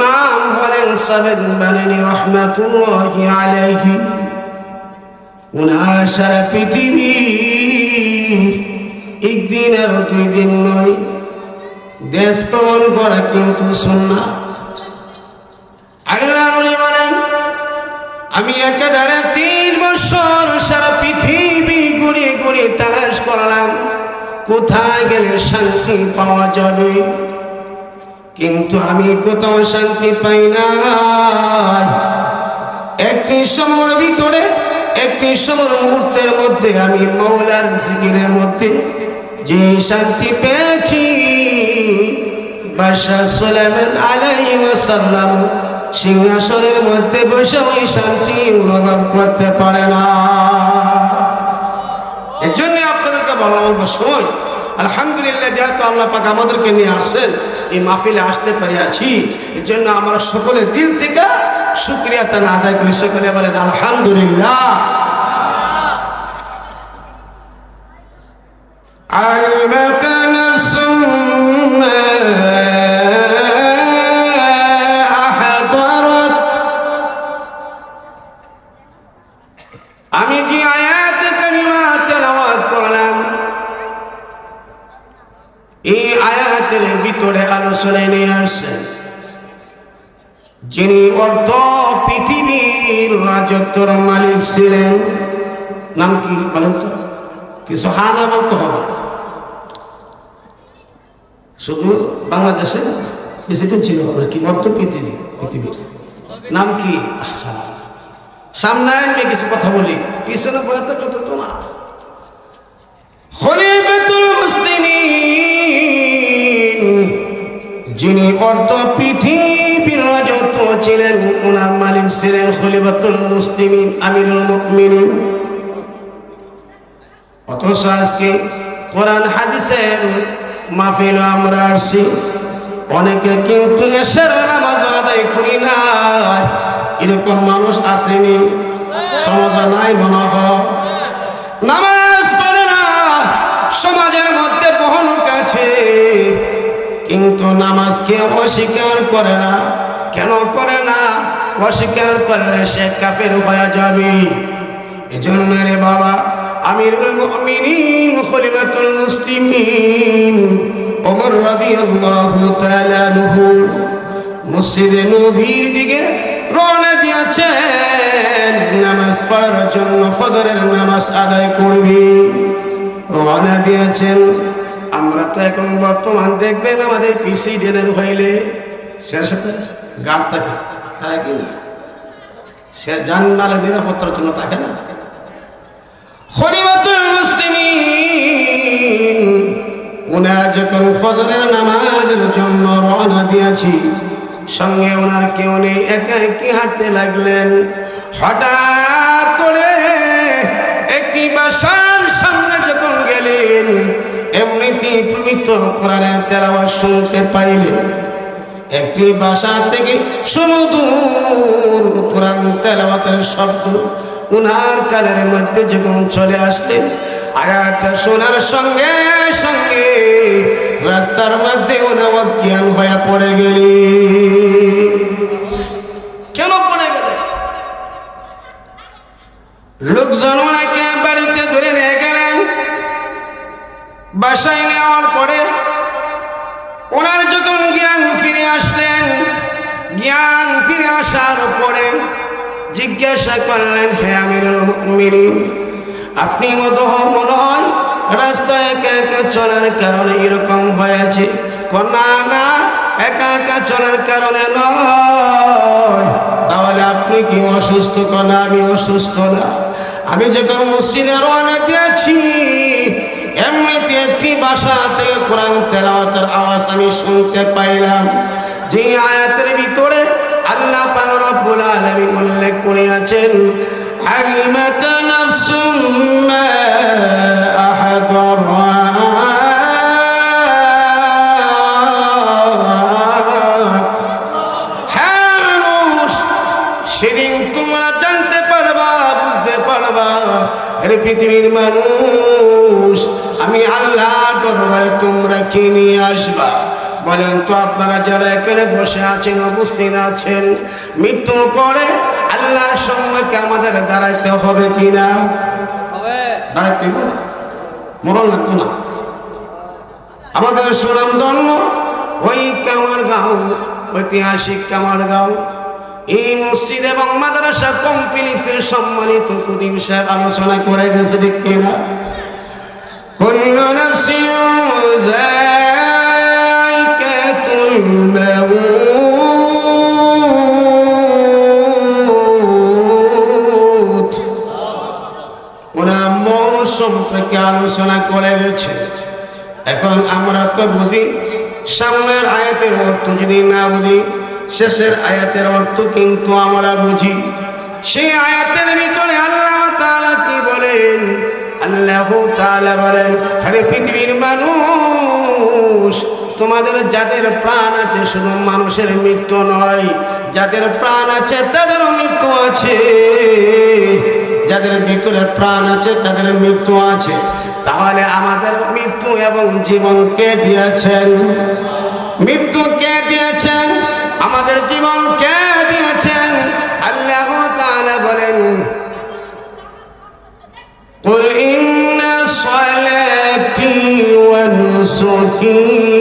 নাম হলেন সাবেদ বানানি রহমাতুল্লাহ আলাইহি। উনার সারা পৃথিবী একদিন আর দুই দিন নয়। দেশ ভ্রমণ করা কিন্তু আল্লাহ নবী বলেন, আমি একাধারে তিন বছর সারা পৃথিবী ঘুরে ঘুরে তালাশ করলাম, কোথায় গেলে শান্তি পাওয়া যাবে? কিন্তু আমি কোথাও শান্তি পাই না। একটি সময়ের ভিতরে, একটি সময় মুহূর্তের মধ্যে আমি মৌলার জিকিরের মধ্যে যে শান্তি পেয়েছি, বাদশাহ সুলাইমান আলাইহি ওয়াসাল্লাম সিংহাসনের মধ্যে বসে ওই শান্তি অনুভব করতে পারে না। এর জন্য আপনাদেরকে বলা বলব সময়। আলহামদুলিল্লাহ, যেহেতু আল্লাহ পাক আমাদেরকে নিয়ে আসছেন এই মাহফিলে আসতে পারি আছি এর জন্য আমরা সকলে দিল থেকে শুক্রিয়া তা আদায় করি সকলে বলেন আলহামদুলিল্লাহ علمت যিনি অর্ধ পৃথিবীর রাজত্বর মালিক ছিলেন, নাম কি বলেন তো? কিছু হানা বলতে হবে? শুধু বাংলাদেশে প্রেসিডেন্ট ছিল কি অর্ধ পৃথিবী, পৃথিবীর? নাম কি। সামনে আনলে কিছু কথা বলি, পিছনে তো না খলিফাতুল অর্ধ পৃথিবীর রাজত্ব ছিলেন ওনার মালিক ছিলেন খলিফাতুল মুসলিমিন, আমিরুল মুমিনিন। অথচ আজকে কোরআন হাদিসের মাহফিল আমরা আসছি। অনেকে কিন্তু এসের নামাজ আদায় করি না এরকম মানুষ আসেনি। সমাজে নাই মনে হয়। নামাজ পড়ে না, সমাজের মধ্যে বহন কাছে কিন্তু নামাজকে অস্বীকার করে না। কেন করে না? অস্বীকার করলে সে কাফের হয়ে যাবে। এজন্য রে বাবা, আমিরুল মুমিনিন, খলিফাতুল মুসলিমিন, ওমর রাদিয়াল্লাহু তাআলা আনহু মসজিদে নবীর দিকে রওনা দিয়েছেন। নামাজ পড়ার জন্য ফজরের নামাজ আদায় করবে। রওনা দিয়েছেন তো এখন বর্তমান দেখবেন আমাদের পিসি ডেনের হইলে সাথে গার্ড থাকে তাই কি না? সে জানমালের নিরাপত্তার জন্য থাকে না? যখন নামাজের জন্য সঙ্গে ওনার কেউ নেই একা একই হাঁটতে লাগলেন? হঠাৎ করে একটি বাসার সামনে যখন গেলেন এমনিতেই পবিত্র কোরআনের তেলাওয়াত শুনতে পাইলেন একটি বাসা থেকে সমুদূর কোরআন তেলাওয়াতের শব্দ উনার কানের মধ্যে যখন চলে আসলেন আয়াতটা শোনার সঙ্গে সঙ্গে রাস্তার মধ্যে ওনা অজ্ঞান হয়ে পড়ে গেলি। কেন পড়ে গেলে? লোকজন ওনাকে বাড়িতে ধরে নিয়ে গেলেন বাসায় নেওয়ার পরে ওনার যখন জ্ঞান ফিরে আসলেন, জ্ঞান ফিরে আসার পরে জিজ্ঞাসা করলেন, হে মুমিনিন, আপনি মতো মনে হয় রাস্তায় একা একা চলার কারণে এরকম হয়েছে? না না, একা একা চলার কারণে নয়। তাহলে আপনি কি অসুস্থ কনা? আমি অসুস্থ না। আমি যখন মসজিদে রওনা দিয়েছি এমনিতে একটি বাসা থেকে কোরআন তেলাওয়াতের আওয়াজ আমি শুনতে পাইলাম। যে আয়াতের ভিতরে আল্লাহ পাক রব্বুল আলামিন উল্লেখ আলিমাত নাফসুম মা আহদারাত হ্যাঁ মানুষ, সেদিন তোমরা জানতে পারবা, বুঝতে পারবা আরে পৃথিবীর মানুষ আমি আল্লাহ দরবারে তোমরা কি নিয়ে আসবা? বলেন তো আপনারা যারা এখানে বসে আছেন উপস্থিত আছেন মৃত্যু পরে আল্লাহর সঙ্গে আমাদের দাঁড়াইতে হবে কিনা? দাঁড়াইতে হবে মরণ লাগতো না। আমাদের সুনাম ধন্য ওই কামার গাঁও ঐতিহাসিক কামার গাঁও এই মসজিদ এবং মাদ্রাসা কমপ্লেক্সের সম্মানিত কুদিম সাহেব আলোচনা করে গেছে ঠিক কিনা كل نفس ذائقة الموت ওরা মৌত সম্পর্কে আলোচনা করে গেছে এখন আমরা তো বুঝি সামনের আয়াতের অর্থ যদি না বুঝি শেষের আয়াতের অর্থ কিন্তু আমরা বুঝি। সেই আয়াতের ভিতরে আল্লাহ তাআলা কি বলেন? আল্লাহ তাআলা বলেন আরে পৃথিবীর মানুষ, তোমাদের যাদের প্রাণ আছে শুধু মানুষের মৃত্যু নয়, যাদের প্রাণ আছে তাদেরও মৃত্যু আছে। যাদের ভিতরে প্রাণ আছে তাদের মৃত্যু আছে। তাহলে আমাদের মৃত্যু এবং জীবন কে দিয়েছেন? মৃত্যু কে দিয়েছেন? আমাদের জীবন কে দিয়েছেন আল্লাহ তাআলা বলেন قل إن صلاتي ونسكي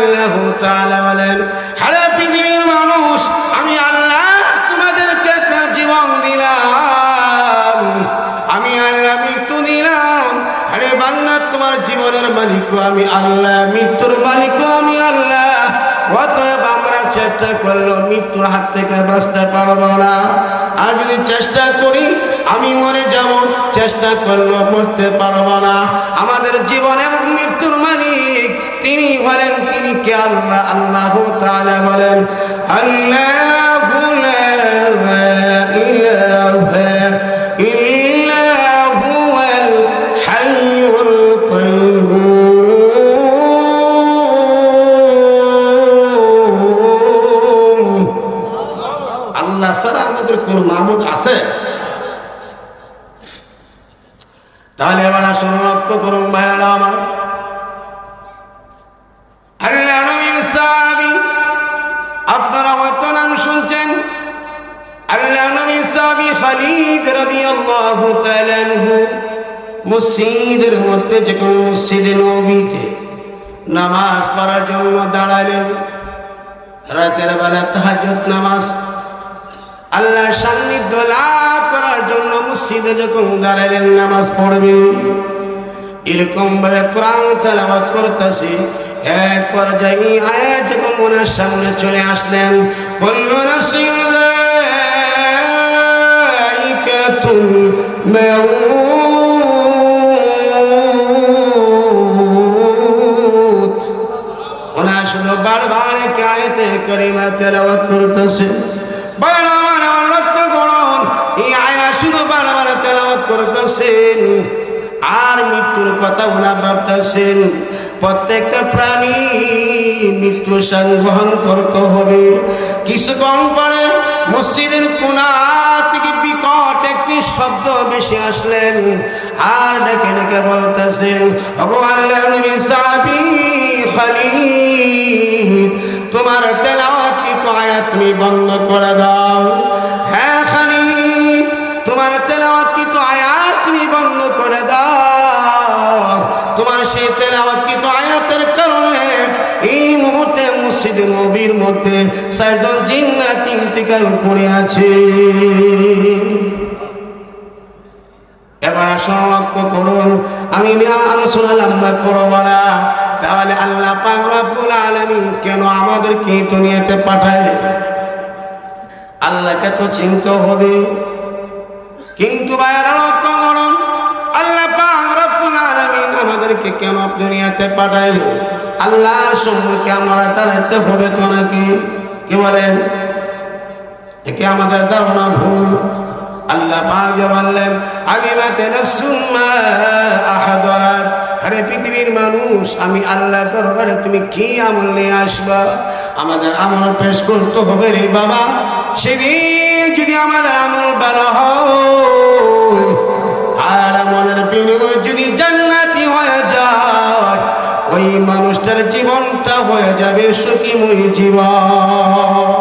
আল্লাহ বলেন, হারে পৃথিবীর মানুষ, আমি আল্লাহ তোমাদেরকে একটা জীবন দিলাম। আমি আল্লাহ মৃত্যু দিলাম আরে বাংলা তোমার জীবনের মালিকও আমি আল্লাহ, মৃত্যুর মালিকও আমি আল্লাহ। অতএব চেষ্টা করল, মৃত্যুর হাত থেকে বাঁচতে পারব না। আর যদি চেষ্টা করি, আমি মরে যাব, চেষ্টা করল, মরতে পারব না। আমাদের জীবন এবং মৃত্যুর মালিক তিনি বলেন তিনি কে আল্লাহ? আল্লাহ তাআলা বলেন, আল্লাহু লক্ষ্য করুন ভাইয়ারা আমার। আল্লাহ আল্লাহ নামাজ জন্য দাঁড়ালেন, রাতের বেলা তাহাজ্জুদ নামাজ, আল্লাহর সান্নিধ্য লাভ করার জন্য মসজিদে যখন দাঁড়ালেন, নামাজ পড়বে। এরকম ভাবে কোরআন তেলাওয়াত করতেছে। এক পর্যায়ে আয়াত যখন ওনার সামনে চলে আসলেন কুল্লু ওনার শুধু বারবার একে আয়াতে করিমা তেলাওয়াত করতেছে। কথা ওনা ভাবতেছেন, প্রত্যেকটা প্রাণী মৃত্যু সংগ্রহণ করতে হবে। কিছুক্ষণ পরে মসজিদের কোনা থেকে বিকট একটি শব্দ বেশি আসলেন। আর ডেকে ডেকে বলতেছেন ভগবান নবী সাহাবী খালিদ, তোমার তেলাওয়াত কি আয়াত তুমি বন্ধ করে দাও? মধ্যে সাইদুল জিন্নাত ইন্তিকাল করে আছে। এবার সমাপ্ত করুন, আমি আলোচনা লম্বা করব না। তাহলে আল্লাহ পাক রব্বুল আলামিন কেন আমাদেরকে দুনিয়াতে পাঠাইলেন? আল্লাহকে তো চিনতে হবে। কিন্তু আল্লাহ পাক রব্বুল আলামিন আমাদেরকে কেন দুনিয়াতে পাঠাইলো আল্লাহর সম্মুখে আমরা দাঁড়াইতে হবে তো নাকি? কি বলেন? একে আমাদের ধারণা ভুল? আল্লাহ পাকে বললেন, আলিমাতে নাফসুম্মা আহাদরাত। আরে পৃথিবীর মানুষ, আমি আল্লাহ দরবারে তুমি কি আমল নিয়ে আসবা? আমাদের আমল পেশ করতে হবে রে বাবা। সেদিন যদি আমাদের আমল ভালো হয়, আর আমলের বিনিময় যদি জান্নাতি হয়ে হয়ে যাবে সুখীময় জীবন।